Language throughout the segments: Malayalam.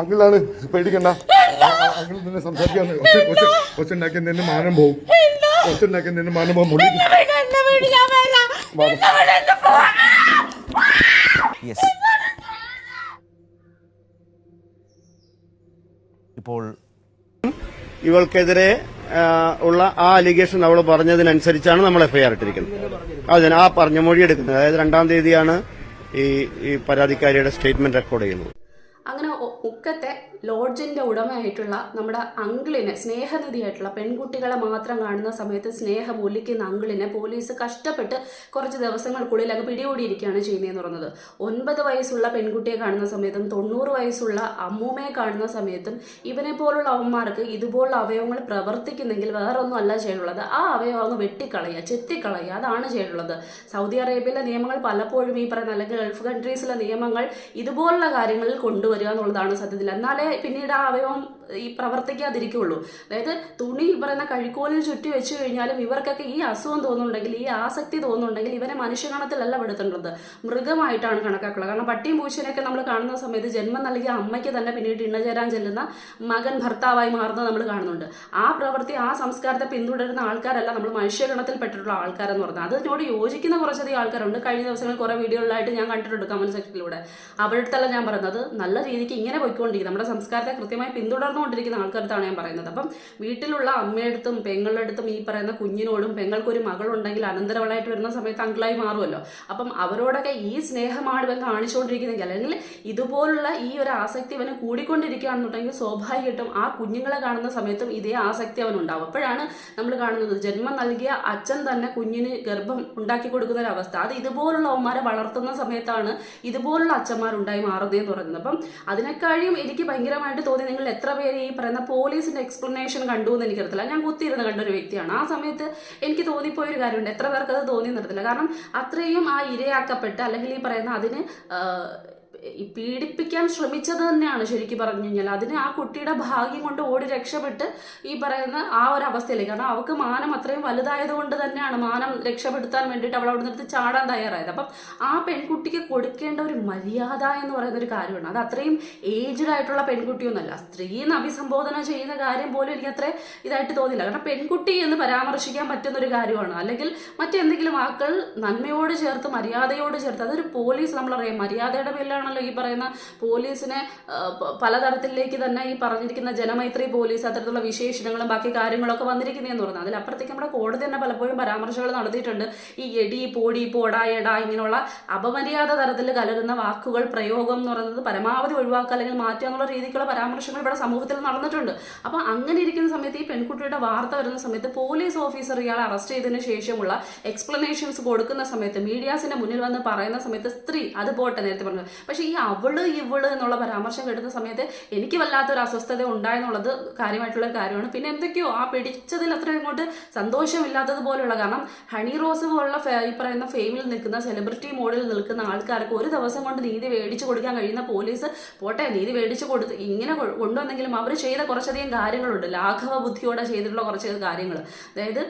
അങ്കിളാണ്. പേടിക്കണ്ട. അങ്കിൾ നിന്നെ സംസാരിക്കാൻ ഒച്ചുണ്ടാക്കി നിന്നെ മാനം പോവും. ഒച്ചുണ്ടാക്കി നിന്നെ മാനം പോവും. ഇപ്പോൾ ഇവൾക്കെതിരെ ഉള്ള ആ അലിഗേഷൻ അവൾ പറഞ്ഞതിനനുസരിച്ചാണ് നമ്മൾ എഫ്ഐആർ ഇട്ടിരിക്കുന്നത്. അതിന് ആ പറഞ്ഞ മൊഴി എടുക്കുന്നത് അതായത് രണ്ടാം തീയതിയാണ് ഈ ഈ പരാതിക്കാരിയുടെ സ്റ്റേറ്റ്മെന്റ് റെക്കോർഡ് ചെയ്യുന്നത്. അങ്ങനെ ഉക്കത്തെ ലോഡ്ജിന്റെ ഉടമയായിട്ടുള്ള നമ്മുടെ അങ്കിളിനെ സ്നേഹനിധിയായിട്ടുള്ള പെൺകുട്ടികളെ മാത്രം കാണുന്ന സമയത്ത് സ്നേഹം ഒലിക്കുന്ന അങ്കിളിനെ പോലീസ് കഷ്ടപ്പെട്ട് കുറച്ച് ദിവസങ്ങൾക്കുള്ളിൽ അങ്ങ് പിടികൂടിയിരിക്കുകയാണ് ചെയ്യുന്നതെന്ന് പറയുന്നത്. ഒൻപത് വയസ്സുള്ള പെൺകുട്ടിയെ കാണുന്ന സമയത്തും തൊണ്ണൂറ് വയസ്സുള്ള അമ്മൂമ്മയെ കാണുന്ന സമയത്തും ഇവനെ പോലുള്ള അമ്മമാർക്ക് ഇതുപോലുള്ള അവയവങ്ങൾ പ്രവർത്തിക്കുന്നെങ്കിൽ വേറൊന്നും അല്ല ചെയ്യുള്ളത് ആ അവയവം അങ്ങ് വെട്ടിക്കളയുക ചെത്തിക്കളയുക അതാണ് ചെയ്യുള്ളത് സൗദി അറേബ്യയിലെ നിയമങ്ങൾ പലപ്പോഴും ഈ പറയുന്ന അല്ലെങ്കിൽ ഗൾഫ് കൺട്രീസിലെ നിയമങ്ങൾ ഇതുപോലുള്ള കാര്യങ്ങളിൽ കൊണ്ടുവരിക എന്നുള്ളതാണ് സത്യത്തിൽ. എന്നാലേ പിന്നീട് ആ അവയവം ഈ പ്രവർത്തിക്കാതിരിക്കുള്ളൂ. അതായത് തുണി പറയുന്ന കഴിക്കോലിൽ ചുറ്റി വെച്ച് കഴിഞ്ഞാലും ഇവർക്കൊക്കെ ഈ അസുഖം തോന്നുന്നുണ്ടെങ്കിൽ ഈ ആസക്തി തോന്നുന്നുണ്ടെങ്കിൽ ഇവരെ മനുഷ്യഗണത്തിലല്ല പെടുത്തേണ്ടത്. മൃഗമായിട്ടാണ് കണക്കാക്കുന്നത് കാരണം പട്ടിയും പൂച്ചനെയൊക്കെ നമ്മൾ കാണുന്ന സമയത്ത് ജന്മം നൽകിയ അമ്മയ്ക്ക് തന്നെ പിന്നീട് ഇണചേരാൻ ചെല്ലുന്ന മകൻ ഭർത്താവായി മാറുന്നത് നമ്മൾ കാണുന്നുണ്ട്. ആ പ്രവൃത്തി ആ സംസ്കാരത്തെ പിന്തുടരുന്ന ആൾക്കാരല്ല നമ്മൾ മനുഷ്യഗണത്തിൽ പെട്ടിട്ടുള്ള ആൾക്കാരെന്ന് പറഞ്ഞാൽ അതിനോട് യോജിക്കുന്ന കുറച്ചധികം ആൾക്കാരുണ്ട്. കഴിഞ്ഞ ദിവസങ്ങളിൽ കുറേ വീഡിയോകളിലായിട്ട് ഞാൻ കണ്ടിട്ടുണ്ട് കമന്റ് സെക്ഷനിലൂടെ. അവിടുത്തെ ഞാൻ പറയുന്നത്. നല്ല രീതിക്ക് ഇങ്ങനെ പോയിക്കൊണ്ടിരിക്കും നമ്മുടെ സംസ്കാരത്തെ കൃത്യമായി പിന്തുടർന്നുകൊണ്ടിരിക്കുന്ന ആൾക്കാരത്താണ് ഞാൻ പറയുന്നത്. അപ്പം വീട്ടിലുള്ള അമ്മയടുത്തും അടുത്തും ഈ പറയുന്ന കുഞ്ഞിനോടും പെങ്ങൾക്കൊരു മകളുണ്ടെങ്കിൽ അനന്തരവളായിട്ട് വരുന്ന സമയത്ത് അങ്കിളായി മാറുമല്ലോ. അപ്പം അവരോടൊക്കെ ഈ സ്നേഹമാണ് ഇവൻ കാണിച്ചുകൊണ്ടിരിക്കുന്നെങ്കിൽ അല്ലെങ്കിൽ ഇതുപോലുള്ള ഈ ഒരു ആസക്തി ഇവന് കൂടിക്കൊണ്ടിരിക്കുകയാണെന്നുണ്ടെങ്കിൽ സ്വാഭാവികമായിട്ടും ആ കുഞ്ഞുങ്ങളെ കാണുന്ന സമയത്തും ഇതേ ആസക്തി അവനുണ്ടാവും അപ്പോഴാണ് നമ്മൾ കാണുന്നത് ജന്മം നൽകിയ അച്ഛൻ തന്നെ കുഞ്ഞിന് ഗർഭം ഉണ്ടാക്കി കൊടുക്കുന്ന ഒരു അവസ്ഥ. അത് ഇതുപോലുള്ള അവന്മാരെ വളർത്തുന്ന സമയത്താണ് ഇതുപോലുള്ള അച്ഛന്മാരുണ്ടായി മാറുന്നതെന്ന് പറയുന്നത്. അപ്പം അതിനേക്കാളും എനിക്ക് ഭയങ്കരമായിട്ട് തോന്നി നിങ്ങൾ എത്ര പേര് ഈ പറയുന്ന പോലീസിന്റെ എക്സ്പ്ലനേഷൻ കണ്ടു എന്ന് എനിക്കറിയത്തില്ല ഞാൻ കുത്തിയിരുന്ന് കണ്ട ഒരു വ്യക്തിയാണ്. ആ സമയത്ത് എനിക്ക് തോന്നിപ്പോയ ഒരു കാര്യമുണ്ട്. എത്ര പേർക്ക് അത് തോന്നി നിർത്തില്ല കാരണം അത്രയും ആ ഇരയാക്കപ്പെട്ട് അല്ലെങ്കിൽ ഈ പറയുന്ന അതിന് പീഡിപ്പിക്കാൻ ശ്രമിച്ചത് തന്നെയാണ് ശരിക്കും പറഞ്ഞു കഴിഞ്ഞാൽ. അതിന് ആ കുട്ടിയുടെ ഭാഗ്യം കൊണ്ട് ഓടി രക്ഷപ്പെട്ട് ഈ പറയുന്ന ആ ഒരു അവസ്ഥയിലേക്ക്. കാരണം അവൾക്ക് മാനം അത്രയും വലുതായത് കൊണ്ട് തന്നെയാണ് മാനം രക്ഷപ്പെടുത്താൻ വേണ്ടിയിട്ട് അവൾ അവിടെ നിർത്തി ചാടാൻ തയ്യാറായത്. അപ്പം ആ പെൺകുട്ടിക്ക് കൊടുക്കേണ്ട ഒരു മര്യാദ എന്ന് പറയുന്ന ഒരു കാര്യമാണ്. അത് അത്രയും ഏജ്ഡ് ആയിട്ടുള്ള പെൺകുട്ടിയൊന്നുമല്ല. സ്ത്രീ എന്ന് അഭിസംബോധന ചെയ്യുന്ന കാര്യം പോലും എനിക്ക് അത്ര ഇതായിട്ട് തോന്നില്ല കാരണം പെൺകുട്ടി എന്ന് പരാമർശിക്കാൻ പറ്റുന്ന ഒരു കാര്യമാണ്. അല്ലെങ്കിൽ മറ്റെന്തെങ്കിലും വാക്കുകൾ നന്മയോട് ചേർത്ത് മര്യാദയോട് ചേർത്ത് അതൊരു പോലീസ് നമ്മളറിയാം. മര്യാദയുടെ പേരിലാണല്ലോ ഈ പറയുന്ന പോലീസിനെ പലതരത്തിലേക്ക് തന്നെ ഈ പറഞ്ഞിരിക്കുന്ന ജനമൈത്രി പോലീസ് അത്തരത്തിലുള്ള വിശേഷണങ്ങളും ബാക്കി കാര്യങ്ങളൊക്കെ വന്നിരിക്കുന്നതെന്ന് പറഞ്ഞാൽ അതിലപ്പുറത്തേക്ക് നമ്മുടെ കോടതി തന്നെ പലപ്പോഴും പരാമർശങ്ങൾ നടത്തിയിട്ടുണ്ട്. ഈ എടി പോടി പോടാ എടാ ഇങ്ങനെയുള്ള അപമര്യാദ തരത്തിൽ കലരുന്ന വാക്കുകൾ പ്രയോഗം എന്ന് പറയുന്നത് പരമാവധി ഒഴിവാക്കുക അല്ലെങ്കിൽ മാറ്റുക എന്നുള്ള രീതിക്കുള്ള പരാമർശങ്ങൾ ഇവിടെ സമൂഹത്തിൽ നടന്നിട്ടുണ്ട്. അപ്പോൾ അങ്ങനെ ഇരിക്കുന്ന സമയത്ത് ഈ പെൺകുട്ടിയുടെ വാർത്ത വരുന്ന സമയത്ത് പോലീസ് ഓഫീസർ ഇയാളെ അറസ്റ്റ് ചെയ്തതിന് ശേഷമുള്ള എക്സ്പ്ലനേഷൻസ് കൊടുക്കുന്ന സമയത്ത് മീഡിയാസിന്റെ മുന്നിൽ വന്ന് പറയുന്ന സമയത്ത് സ്ത്രീ അത് പോട്ടെ നേരത്തെ പറഞ്ഞു ഈ അവൾ ഇവൾ എന്നുള്ള പരാമർശം കേട്ടുന്ന സമയത്ത് എനിക്ക് വല്ലാത്തൊരു അസ്വസ്ഥത ഉണ്ടായെന്നുള്ളത് കാര്യമായിട്ടുള്ള കാര്യമാണ്. പിന്നെ എന്തൊക്കെയോ ആ പിടിച്ചതിൽ അത്ര ഇങ്ങോട്ട് സന്തോഷമില്ലാത്തതുപോലെയുള്ള കാരണം ഹണി റോസ് പോലുള്ള ഈ പറയുന്ന ഫെയിമിൽ നിൽക്കുന്ന സെലിബ്രിറ്റി മോഡിൽ നിൽക്കുന്ന ആൾക്കാർക്ക് ഒരു ദിവസം കൊണ്ട് നീതി മേടിച്ചു കൊടുക്കാൻ കഴിയുന്ന പോലീസ് പോട്ടെ നീതി മേടിച്ചു കൊടുത്ത് ഇങ്ങനെ കൊണ്ടുവന്നെങ്കിലും അവർ ചെയ്ത കുറച്ചധികം കാര്യങ്ങളുണ്ട്. ലാഘവ ബുദ്ധിയോടെ ചെയ്തിട്ടുള്ള കുറച്ച് കാര്യങ്ങൾ അതായത്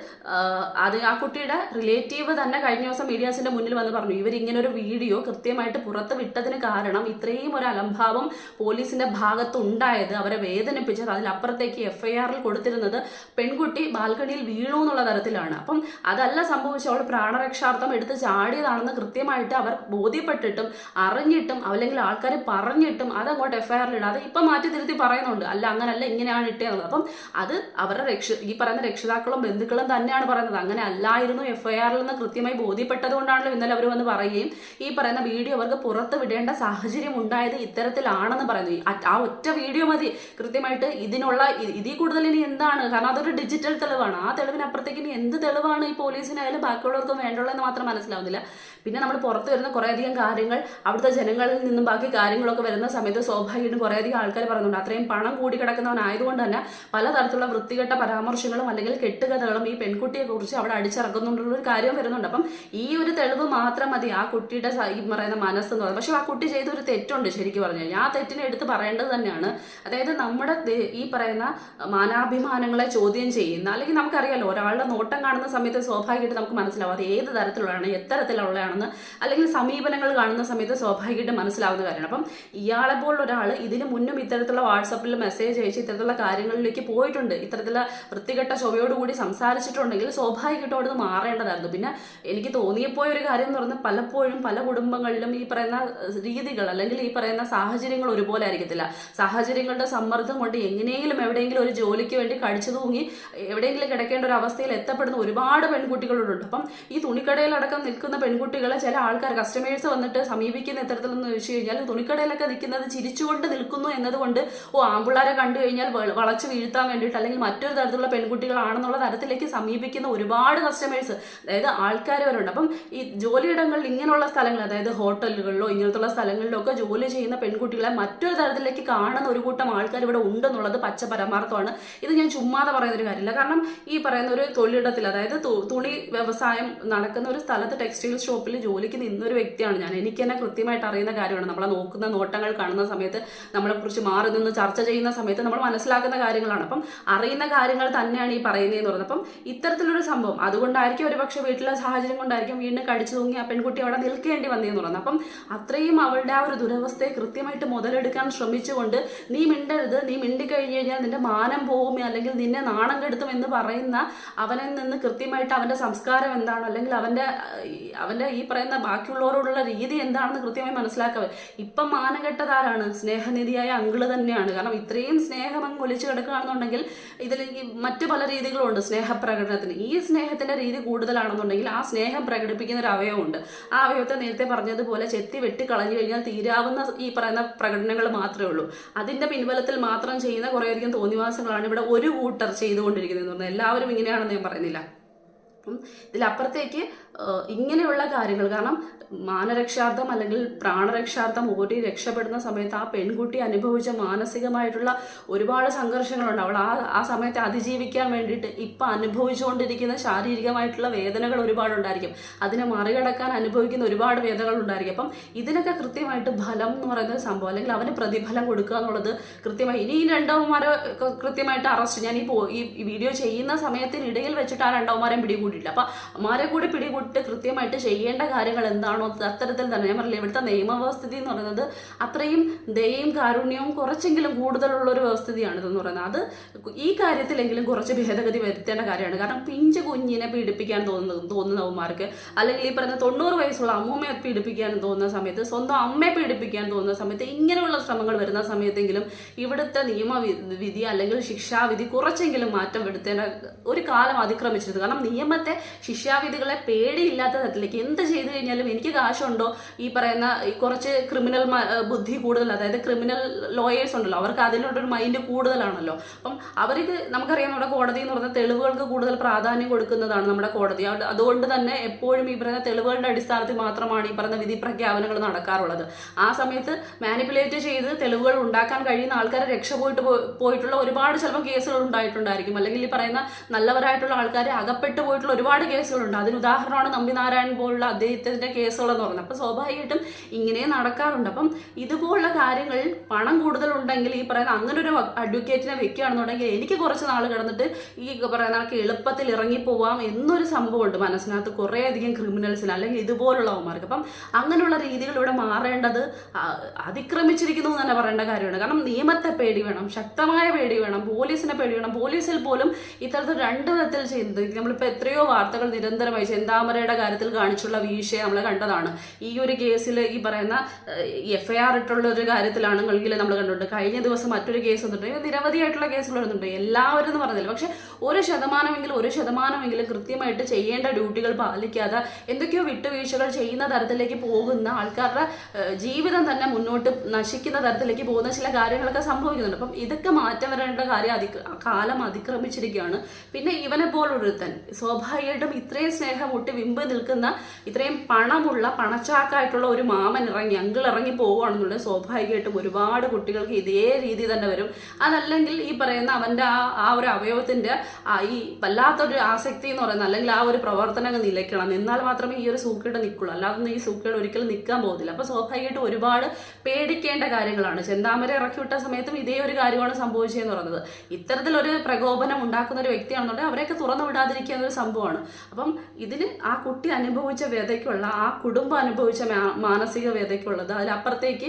അത് ആ കുട്ടിയുടെ റിലേറ്റീവ് തന്നെ കഴിഞ്ഞ ദിവസം മീഡിയാസിന്റെ മുന്നിൽ വന്ന് പറഞ്ഞു ഇവരിങ്ങനെ ഒരു വീഡിയോ കൃത്യമായിട്ട് പുറത്ത് വിട്ടതിന് കാരണം ഇത്രയും ഒരു അലംഭാവം പോലീസിന്റെ ഭാഗത്ത് ഉണ്ടായത് അവരെ വേദനിപ്പിച്ചത് അതിലപ്പുറത്തേക്ക് എഫ്ഐആറിൽ കൊടുത്തിരുന്നത് പെൺകുട്ടി ബാൽക്കണിയിൽ വീണു എന്നുള്ള തരത്തിലാണ്. അപ്പം അതല്ല സംഭവിച്ചു അവൾ പ്രാണരക്ഷാർത്ഥം എടുത്ത് ചാടിയതാണെന്ന് കൃത്യമായിട്ട് അവർ ബോധ്യപ്പെട്ടിട്ടും അറിഞ്ഞിട്ടും അല്ലെങ്കിൽ ആൾക്കാർ പറഞ്ഞിട്ടും അതങ്ങോട്ട് എഫ്ഐആറിൽ ഇടാതെ ഇപ്പം മാറ്റി തിരുത്തി പറയുന്നുണ്ട്. അല്ല അങ്ങനല്ല ഇങ്ങനെയാണ് ഇട്ടേന്നത് അപ്പം അത് അവരുടെ രക്ഷ ഈ പറയുന്ന രക്ഷിതാക്കളും ബന്ധുക്കളും തന്നെയാണ് പറയുന്നത്. അങ്ങനെ അല്ലായിരുന്നു എഫ്ഐആറിൽ നിന്ന് കൃത്യമായി ബോധ്യപ്പെട്ടത് കൊണ്ടാണല്ലോ ഇന്നലെ അവർ വന്ന് പറയുകയും ഈ പറയുന്ന വീഡിയോ അവർക്ക് പുറത്ത് വിടേണ്ട സാഹചര്യം ഉണ്ടായത് ഇത്തരത്തിലാണെന്ന് പറയുന്നു. ആ ഒറ്റ വീഡിയോ മതി. കൃത്യമായിട്ട് ഇതിനുള്ള ഇതിൽ കൂടുതൽ ഇനി എന്താണ്? കാരണം അതൊരു ഡിജിറ്റൽ തെളിവാണ്. ആ തെളിവിനപ്പുറത്തേക്ക് ഇനി എന്ത് തെളിവാണ് ഈ പോലീസിനായാലും ബാക്കിയുള്ളവർക്കും വേണ്ടുള്ളതെന്ന് മാത്രം മനസ്സിലാവുന്നില്ല. പിന്നെ നമ്മൾ പുറത്ത് വരുന്ന കുറേയധികം കാര്യങ്ങൾ അവിടുത്തെ ജനങ്ങളിൽ നിന്നും ബാക്കി കാര്യങ്ങളൊക്കെ വരുന്ന സമയത്ത് സ്വാഭാവികമായിട്ടും കുറേയധികം ആൾക്കാർ പറയുന്നുണ്ട്. അത്രയും പണം കൂടി കിടക്കുന്നവനായതുകൊണ്ട് തന്നെ പലതരത്തിലുള്ള വൃത്തികെട്ട പരാമർശങ്ങളും അല്ലെങ്കിൽ കെട്ടുകഥകളും ഈ പെൺകുട്ടിയെ കുറിച്ച് അവിടെ അടിച്ചിറക്കുന്നുണ്ടുള്ള ഒരു കാര്യം വരുന്നുണ്ട്. അപ്പം ഈ ഒരു തെളിവ് മാത്രം മതി ആ കുട്ടിയുടെ ഈ പറയുന്ന മനസ്സെന്ന് പറയുന്നത് പക്ഷെ ആ കുട്ടി ചെയ്ത ഒരു തെറ്റുണ്ട് ശരിക്കും പറഞ്ഞു കഴിഞ്ഞാൽ ആ തെറ്റിനെ എടുത്ത് പറയേണ്ടത് തന്നെയാണ്. അതായത് നമ്മുടെ ഈ പറയുന്ന മാനാഭിമാനങ്ങളെ ചോദ്യം ചെയ്യുന്ന അല്ലെങ്കിൽ നമുക്കറിയാലോ ഒരാളുടെ നോട്ടം കാണുന്ന സമയത്ത് സ്വാഭാവികമായിട്ട് നമുക്ക് മനസ്സിലാവും അത് ഏത് തരത്തിലുള്ളതാണ് എത്തരത്തിലുള്ളതാണെന്ന് അല്ലെങ്കിൽ സമീപനങ്ങൾ കാണുന്ന സമയത്ത് സ്വാഭാവികമായിട്ട് മനസ്സിലാവുന്ന കാര്യമാണ്. അപ്പം ഇയാളെ പോലുള്ള ഒരാൾ ഇതിന് മുന്നും ഇത്തരത്തിലുള്ള വാട്സപ്പിൽ മെസ്സേജ് അയച്ച് ഇത്തരത്തിലുള്ള കാര്യങ്ങളിലേക്ക് പോയിട്ടുണ്ട്. ഇത്തരത്തിലുള്ള വൃത്തികെട്ട ചൊവയോടുകൂടി സംസാരിച്ചിട്ടുണ്ടെങ്കിൽ സ്വാഭാവികമായിട്ടും അവിടെ മാറേണ്ടതായിരുന്നു. പിന്നെ എനിക്ക് തോന്നിയപ്പോയ ഒരു കാര്യം എന്ന് പറഞ്ഞാൽ പലപ്പോഴും പല കുടുംബങ്ങളിലും ഈ പറയുന്ന രീതികൾ അല്ലെങ്കിൽ ഈ പറയുന്ന സാഹചര്യങ്ങൾ ഒരുപോലെ ആയിരിക്കത്തില്ല. സാഹചര്യങ്ങളുടെ സമ്മർദ്ദം കൊണ്ട് എങ്ങനെയെങ്കിലും എവിടെയെങ്കിലും ഒരു ജോലിക്ക് വേണ്ടി കഴിച്ചു തൂങ്ങി എവിടെയെങ്കിലും കിടക്കേണ്ട ഒരു അവസ്ഥയിൽ എത്തപ്പെടുന്ന ഒരുപാട് പെൺകുട്ടികളുണ്ട് അപ്പം ഈ തുണിക്കടയിലടക്കം നിൽക്കുന്ന പെൺകുട്ടികളെ ചില ആൾക്കാർ കസ്റ്റമേഴ്സ് വന്നിട്ട് സമീപിക്കുന്ന ഇത്തരത്തിലെന്ന് ചോദിച്ചു കഴിഞ്ഞാൽ തുണിക്കടയിലൊക്കെ നിൽക്കുന്നത് ചിരിച്ചുകൊണ്ട് നിൽക്കുന്നു എന്നതുകൊണ്ട് ഓ ആമ്പിള്ളാരെ കണ്ടു കഴിഞ്ഞാൽ വളച്ചു വീഴ്ത്താൻ വേണ്ടിയിട്ട് അല്ലെങ്കിൽ മറ്റൊരു തരത്തിലുള്ള പെൺകുട്ടികളാണെന്നുള്ള തരത്തിലേക്ക് സമീപിക്കുന്ന ഒരുപാട് കസ്റ്റമേഴ്സ് അതായത് ആൾക്കാർ വരുന്നുണ്ട് അപ്പം ഈ ജോലിയിടങ്ങളിൽ ഇങ്ങനെയുള്ള സ്ഥലങ്ങൾ അതായത് ഹോട്ടലുകളിലോ ഇങ്ങനത്തുള്ള സ്ഥലങ്ങളിലോ ഒക്കെ ജോലി ചെയ്യുന്ന പെൺകുട്ടികളെ മറ്റൊരു തരത്തിലേക്ക് കാണുന്ന ഒരു കൂട്ടം ആൾക്കാർ ഇവിടെ ഉണ്ടെന്നുള്ളത് പച്ച പരമാർത്ഥമാണ്. ഇത് ഞാൻ ചുമ്മാതെ പറയുന്ന ഒരു കാര്യമില്ല. കാരണം ഈ പറയുന്ന ഒരു തൊഴിലിടത്തിൽ അതായത് തുണി വ്യവസായം നടക്കുന്ന ഒരു സ്ഥലത്ത് ടെക്സ്റ്റൈൽ ഷോപ്പിൽ ജോലിക്ക് നിന്നൊരു വ്യക്തിയാണ് ഞാൻ. എനിക്ക് തന്നെ കൃത്യമായിട്ട് അറിയുന്ന കാര്യമാണ്. നമ്മളെ നോക്കുന്ന നോട്ടങ്ങൾ കാണുന്ന സമയത്ത് നമ്മളെ കുറിച്ച് മാറി നിന്ന് ചർച്ച ചെയ്യുന്ന സമയത്ത് നമ്മൾ മനസ്സിലാക്കുന്ന കാര്യങ്ങളാണ്. അപ്പം അറിയുന്ന കാര്യങ്ങൾ തന്നെയാണ് ഈ പറയുന്നതെന്ന് പറഞ്ഞത് അപ്പം ഇത്തരത്തിലൊരു സംഭവം അതുകൊണ്ടായിരിക്കും ഒരു പക്ഷേ വീട്ടിലെ സാഹചര്യം കൊണ്ടായിരിക്കും വീണ്ടും കടിച്ചു തൂങ്ങി ആ പെൺകുട്ടി അവിടെ നിൽക്കേണ്ടി വന്നതെന്ന് പറഞ്ഞത് അപ്പം അത്രയും അവളുടെ ആ ഒരു ദുരവസ്ഥയെ കൃത്യമായിട്ട് മുതലെടുക്കാൻ ശ്രമിച്ചുകൊണ്ട് നീ മിണ്ടരുത് നീ മിണ്ടിക്കഴിഞ്ഞ് കഴിഞ്ഞാൽ നിന്റെ മാനം പോകും അല്ലെങ്കിൽ നിന്നെ നാണം കെടുത്തും എന്ന് പറയുന്ന അവനിൽ നിന്ന് കൃത്യമായിട്ട് അവന്റെ സംസ്കാരം എന്താണ് അല്ലെങ്കിൽ അവന്റെ അവന്റെ ഈ- പറയുന്ന ബാക്കിയുള്ളവരോടുള്ള രീതി എന്താണെന്ന് കൃത്യമായി മനസ്സിലാക്കുക ഇപ്പം മാനം കെട്ടതാരാണ് സ്നേഹനിധിയായ അങ്കിൾ തന്നെയാണ്. കാരണം ഇത്രയും സ്നേഹം അങ്ങ് ഒലിച്ചു കിടക്കുകയാണെന്നുണ്ടെങ്കിൽ ഇതിൽ മറ്റു പല രീതികളുണ്ട് സ്നേഹപ്രകടനത്തിന്. ഈ സ്നേഹത്തിന്റെ രീതി കൂടുതലാണെന്നുണ്ടെങ്കിൽ ആ സ്നേഹം പ്രകടിപ്പിക്കുന്ന ഒരു അവയവമുണ്ട്. ആ അവയവത്തെ നേരത്തെ പറഞ്ഞതുപോലെ ചെത്തി വെട്ടി കളഞ്ഞു കഴിഞ്ഞാൽ തീരാവുന്ന ഈ പറയുന്ന പ്രകടനങ്ങൾ മാത്രമേ ഉള്ളൂ. അതിന്റെ പിൻബലത്തിൽ മാത്രം ചെയ്യുന്ന കുറേയധികം തോന്നിവാസങ്ങളാണ് ഇവിടെ ഒരു കൂട്ടർ ചെയ്തുകൊണ്ടിരിക്കുന്നത് എല്ലാവരും ഇങ്ങനെയാണെന്ന് ഞാൻ പറയുന്നില്ല. അപ്പം ഇതിലപ്പുറത്തേക്ക് ഇങ്ങനെയുള്ള കാര്യങ്ങൾ. കാരണം മാനരക്ഷാർത്ഥം അല്ലെങ്കിൽ പ്രാണരക്ഷാർത്ഥം ഓടി രക്ഷപ്പെടുന്ന സമയത്ത് ആ പെൺകുട്ടി അനുഭവിച്ച മാനസികമായിട്ടുള്ള ഒരുപാട് സംഘർഷങ്ങളുണ്ട്. അവൾ ആ ആ സമയത്തെ അതിജീവിക്കാൻ വേണ്ടിയിട്ട് ഇപ്പം അനുഭവിച്ചുകൊണ്ടിരിക്കുന്ന ശാരീരികമായിട്ടുള്ള വേദനകൾ ഒരുപാടുണ്ടായിരിക്കും. അതിനെ മറികടക്കാൻ അനുഭവിക്കുന്ന ഒരുപാട് വേദനകൾ ഉണ്ടായിരിക്കും. അപ്പം ഇതിനൊക്കെ കൃത്യമായിട്ട് ഫലം എന്ന് പറയുന്ന സംഭവം അല്ലെങ്കിൽ അവന് പ്രതിഫലം കൊടുക്കുക എന്നുള്ളത് കൃത്യമായി. ഇനി ഈ രണ്ടവന്മാരെ കൃത്യമായിട്ട് അറസ്റ്റ്. ഞാൻ ഈ വീഡിയോ ചെയ്യുന്ന സമയത്തിനിടയിൽ വെച്ചിട്ട് ആ രണ്ടവന്മാരെയും പിടികൂടിയിട്ടില്ല. അപ്പം അമ്മാരെ കൂടി പിടികൂട്ട് കൃത്യമായിട്ട് ചെയ്യേണ്ട കാര്യങ്ങൾ എന്താണോ അത് അത്തരത്തിൽ തന്നെ ഞാൻ പറഞ്ഞില്ല ഇവിടുത്തെ നിയമവ്യവസ്ഥിതി എന്ന് പറയുന്നത് അത്രയും ദയയും കാരുണ്യവും കുറച്ചെങ്കിലും കൂടുതലുള്ള ഒരു വ്യവസ്ഥിതിയാണ് ഇതെന്ന് പറയുന്നത്. അത് ഈ കാര്യത്തിലെങ്കിലും കുറച്ച് ഭേദഗതി വരുത്തേണ്ട കാര്യമാണ്. കാരണം പിഞ്ച് കുഞ്ഞിനെ പീഡിപ്പിക്കാൻ തോന്നുന്ന തോന്നുന്നവന്മാർക്ക് അല്ലെങ്കിൽ ഈ പറയുന്ന തൊണ്ണൂറ് വയസ്സുള്ള അമ്മൂമ്മയെ പീഡിപ്പിക്കാൻ തോന്നുന്ന സമയത്ത് സ്വന്തം അമ്മയെ പീഡിപ്പിക്കാൻ തോന്നുന്ന സമയത്ത് ഇങ്ങനെയുള്ള ശ്രമങ്ങൾ വരുന്ന സമയത്തെങ്കിലും ഇവിടുത്തെ നിയമവിധി അല്ലെങ്കിൽ ശിക്ഷാവിധി കുറച്ചെങ്കിലും മാറ്റം വരുത്തേണ്ട ഒരു കാലം അതിക്രമിച്ചിരുന്നു. കാരണം നിയമത്തെ ശിക്ഷാവിധികളെ പേടിയില്ലാത്ത തരത്തിലേക്ക് എന്ത് ചെയ്തു കഴിഞ്ഞാലും എനിക്ക് കാശുണ്ടോ ഈ പറയുന്ന കുറച്ച് ക്രിമിനൽ ബുദ്ധി കൂടുതൽ അതായത് ക്രിമിനൽ ലോയേഴ്സ് ഉണ്ടല്ലോ അവർക്ക് അതിനോടൊരു മൈൻഡ് കൂടുതലാണല്ലോ. അപ്പം അവർക്ക് നമുക്കറിയാം നമ്മുടെ കോടതി എന്ന് പറഞ്ഞാൽ തെളിവുകൾക്ക് കൂടുതൽ പ്രാധാന്യം കൊടുക്കുന്നതാണ് നമ്മുടെ കോടതി. അതുകൊണ്ട് തന്നെ എപ്പോഴും ഈ പറയുന്ന തെളിവുകളുടെ അടിസ്ഥാനത്തിൽ മാത്രമാണ് ഈ പറയുന്ന വിധി പ്രഖ്യാപനങ്ങൾ നടക്കാറുള്ളത്. ആ സമയത്ത് മാനിപ്പുലേറ്റ് ചെയ്ത് തെളിവുകൾ ഉണ്ടാക്കാൻ കഴിയുന്ന ആൾക്കാരെ രക്ഷ പോയിട്ട് പോയിട്ടുള്ള ഒരുപാട് ചിലപ്പോൾ കേസുകൾ ഉണ്ടായിട്ടുണ്ടായിരിക്കും. അല്ലെങ്കിൽ ഈ പറയുന്ന നല്ലവരായിട്ടുള്ള ആൾക്കാരെ അകപ്പെട്ടു പോയിട്ടുള്ള ഒരുപാട് കേസുകളുണ്ട്. അതിന് ഉദാഹരണമാണ് നമ്പിനാരായൺ പോലുള്ള അദ്ദേഹത്തിന്റെ കേസുകളെന്ന് പറയുന്നത്. അപ്പം സ്വാഭാവികമായിട്ടും ഇങ്ങനെ നടക്കാറുണ്ട്. അപ്പം ഇതുപോലുള്ള കാര്യങ്ങൾ പണം കൂടുതലുണ്ടെങ്കിൽ ഈ പറയുന്ന അങ്ങനെ ഒരു അഡ്വക്കേറ്റിനെ വെക്കുകയാണെന്നുണ്ടെങ്കിൽ എനിക്ക് കുറച്ച് നാൾ കിടന്നിട്ട് ഈ പറയുന്ന ആൾക്ക് എളുപ്പത്തിൽ ഇറങ്ങിപ്പോവാം എന്നൊരു സംഭവമുണ്ട് മനസ്സിനകത്ത് കുറേയധികം ക്രിമിനൽസിന് അല്ലെങ്കിൽ ഇതുപോലുള്ളവന്മാർക്ക് അപ്പം അങ്ങനെയുള്ള രീതികൾ ഇവിടെ മാറേണ്ടത് അതിക്രമിച്ചിരിക്കുന്നു എന്ന് തന്നെ പറയേണ്ട കാര്യമാണ്. കാരണം നിയമത്തെ പേടി വേണം ശക്തമായ പേടി വേണം പോലീസിനെ പേടി വേണം. പോലീസിൽ പോലും ഇത്തരത്തിൽ രണ്ട് വിധത്തിൽ ചെയ്യുന്നത്. നമ്മളിപ്പോൾ എത്രയോ വാർത്തകൾ നിരന്തരമായി ചെന്താമരയുടെ കാര്യത്തിൽ കാണിച്ചുള്ള വീഴ്ചയെ നമ്മൾ കണ്ടതാണ്. ഈ ഒരു കേസിൽ ഈ പറയുന്ന എഫ് ഐ ആർ ഇട്ടുള്ള ഒരു കാര്യത്തിലാണെങ്കിൽ നമ്മൾ കണ്ടിട്ടുണ്ട്. കഴിഞ്ഞ ദിവസം മറ്റൊരു കേസ് വന്നിട്ടുണ്ട്. നിരവധിയായിട്ടുള്ള കേസുകൾ വരുന്നുണ്ട് എല്ലാവരും എന്ന് പറഞ്ഞില്ല. പക്ഷെ ഒരു ശതമാനമെങ്കിലും ഒരു ശതമാനമെങ്കിലും കൃത്യമായിട്ട് ചെയ്യേണ്ട ഡ്യൂട്ടികൾ പാലിക്കാതെ എന്തൊക്കെയോ വിട്ടുവീഴ്ചകൾ ചെയ്യുന്ന തരത്തിലേക്ക് പോകുന്ന ആൾക്കാരുടെ ജീവിതം തന്നെ മുന്നോട്ട് നശിക്കുന്ന തരത്തിലേക്ക് പോകുന്ന ചില കാര്യങ്ങളൊക്കെ സംഭവിക്കുന്നുണ്ട്. അപ്പം ഇതൊക്കെ മാറ്റം വരേണ്ട കാര്യം അതി കാലം അതിക്രമിച്ചിരിക്കുകയാണ്. പിന്നെ ഇവനെ പോലൊരുത്തൻ സ്വാഭാവികമായിട്ടും ഇത്രയും സ്നേഹം മുട്ടി മുൻപ് നിൽക്കുന്ന ഇത്രയും പണമുള്ള പണച്ചാക്കായിട്ടുള്ള ഒരു മാമൻ ഇറങ്ങി അങ്കിൾ ഇറങ്ങി പോവുകയാണെന്നുണ്ടെങ്കിൽ സ്വാഭാവികമായിട്ടും ഒരുപാട് കുട്ടികൾക്ക് ഇതേ രീതി തന്നെ വരും. അതല്ലെങ്കിൽ ഈ പറയുന്ന അവന്റെ ആ ആ ഒരു അവയവത്തിന്റെ ഈ വല്ലാത്തൊരു ആസക്തി എന്ന് പറയുന്നത് അല്ലെങ്കിൽ ആ ഒരു പ്രവർത്തനം അങ്ങ് നിലയ്ക്കണം. എന്നാൽ മാത്രമേ ഈ ഒരു സൂക്കേട് നിൽക്കുള്ളൂ. അല്ലാതെ ഈ സൂക്കേട് ഒരിക്കലും നിൽക്കാൻ പോകുന്നില്ല അപ്പോൾ സ്വാഭാവികമായിട്ടും ഒരുപാട് പേടിക്കേണ്ട കാര്യങ്ങളാണ്. ചെന്താമര ഇറക്കി വിട്ട സമയത്തും ഇതേ ഒരു കാര്യമാണ് സംഭവിച്ചതെന്ന് പറയുന്നത്. ഇത്തരത്തിലൊരു പ്രകോപനം ഉണ്ടാക്കുന്ന ഒരു വ്യക്തിയാണെന്നുണ്ടെങ്കിൽ അവരെയൊക്കെ തുറന്നു വിടാതിരിക്കുന്ന ഒരു സംഭവമാണ്. അപ്പം ഇതിന് ആ കുട്ടി അനുഭവിച്ച വ്യതയ്ക്കുള്ള ആ കുടുംബം അനുഭവിച്ച മാനസിക വ്യതയ്ക്കുള്ളത് അതിലപ്പുറത്തേക്ക്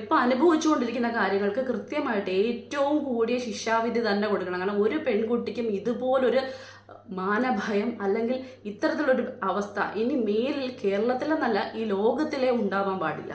ഇപ്പം അനുഭവിച്ചുകൊണ്ടിരിക്കുന്ന കാര്യങ്ങൾക്ക് കൃത്യമായിട്ട് ഏറ്റവും കൂടിയ ശിക്ഷാവിധി തന്നെ കൊടുക്കണം. കാരണം ഒരു പെൺകുട്ടിക്കും ഇതുപോലൊരു മാനഭയം അല്ലെങ്കിൽ ഇത്തരത്തിലൊരു അവസ്ഥ ഇനി മേലിൽ കേരളത്തിലെന്നല്ല ഈ ലോകത്തിലെ ഉണ്ടാവാൻ പാടില്ല.